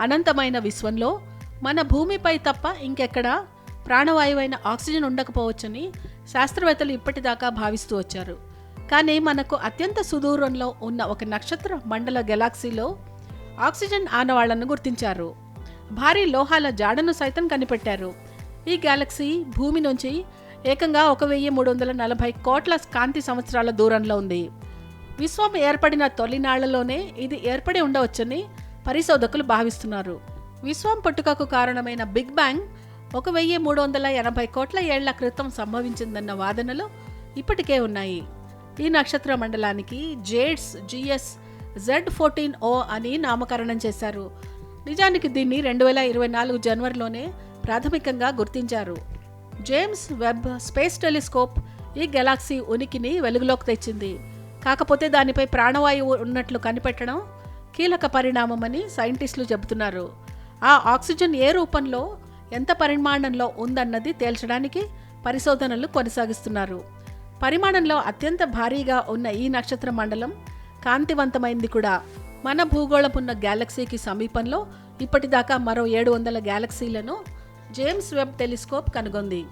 అనంతమైన విశ్వంలో మన భూమిపై తప్ప ఇంకెక్కడా ప్రాణవాయువైన ఆక్సిజన్ ఉండకపోవచ్చని శాస్త్రవేత్తలు ఇప్పటిదాకా భావిస్తూ వచ్చారు. కానీ మనకు అత్యంత సుదూరంలో ఉన్న ఒక నక్షత్ర మండల గెలాక్సీలో ఆక్సిజన్ ఆనవాళ్ళను గుర్తించారు. భారీ లోహాల జాడను సైతం కనిపెట్టారు. ఈ గెలాక్సీ భూమి నుంచి ఏకంగా ఒక వెయ్యి మూడు వందల నలభై కోట్ల కాంతి సంవత్సరాల దూరంలో ఉంది. విశ్వం ఏర్పడిన తొలినాళ్ళలోనే ఇది ఏర్పడి ఉండవచ్చని పరిశోధకులు భావిస్తున్నారు. విశ్వం పుట్టుకకు కారణమైన బిగ్ బ్యాంగ్ ఒక వెయ్యి మూడు వందల ఎనభై కోట్ల ఏళ్ళ క్రితం సంభవించిందన్న వాదనలు ఇప్పటికే ఉన్నాయి. ఈ నక్షత్ర మండలానికి JADES GS Z fourteen O అని నామకరణం చేశారు. నిజానికి దీన్ని రెండు వేల ఇరవై నాలుగు జనవరిలోనే ప్రాథమికంగా గుర్తించారు. జేమ్స్ వెబ్ స్పేస్ టెలిస్కోప్ ఈ గెలాక్సీ ఉనికిని వెలుగులోకి తెచ్చింది. కాకపోతే దానిపై ప్రాణవాయువు ఉన్నట్లు కనిపెట్టడం కీలక పరిణామమని సైంటిస్టులు చెబుతున్నారు. ఆ ఆక్సిజన్ ఏ రూపంలో ఎంత పరిమాణంలో ఉందన్నది తేల్చడానికి పరిశోధనలు కొనసాగిస్తున్నారు. పరిమాణంలో అత్యంత భారీగా ఉన్న ఈ నక్షత్ర మండలం కాంతివంతమైంది కూడా. మన భూగోళపున్న గ్యాలక్సీకి సమీపంలో ఇప్పటిదాకా మరో ఏడు వందల గ్యాలక్సీలను జేమ్స్ వెబ్ టెలిస్కోప్ కనుగొంది.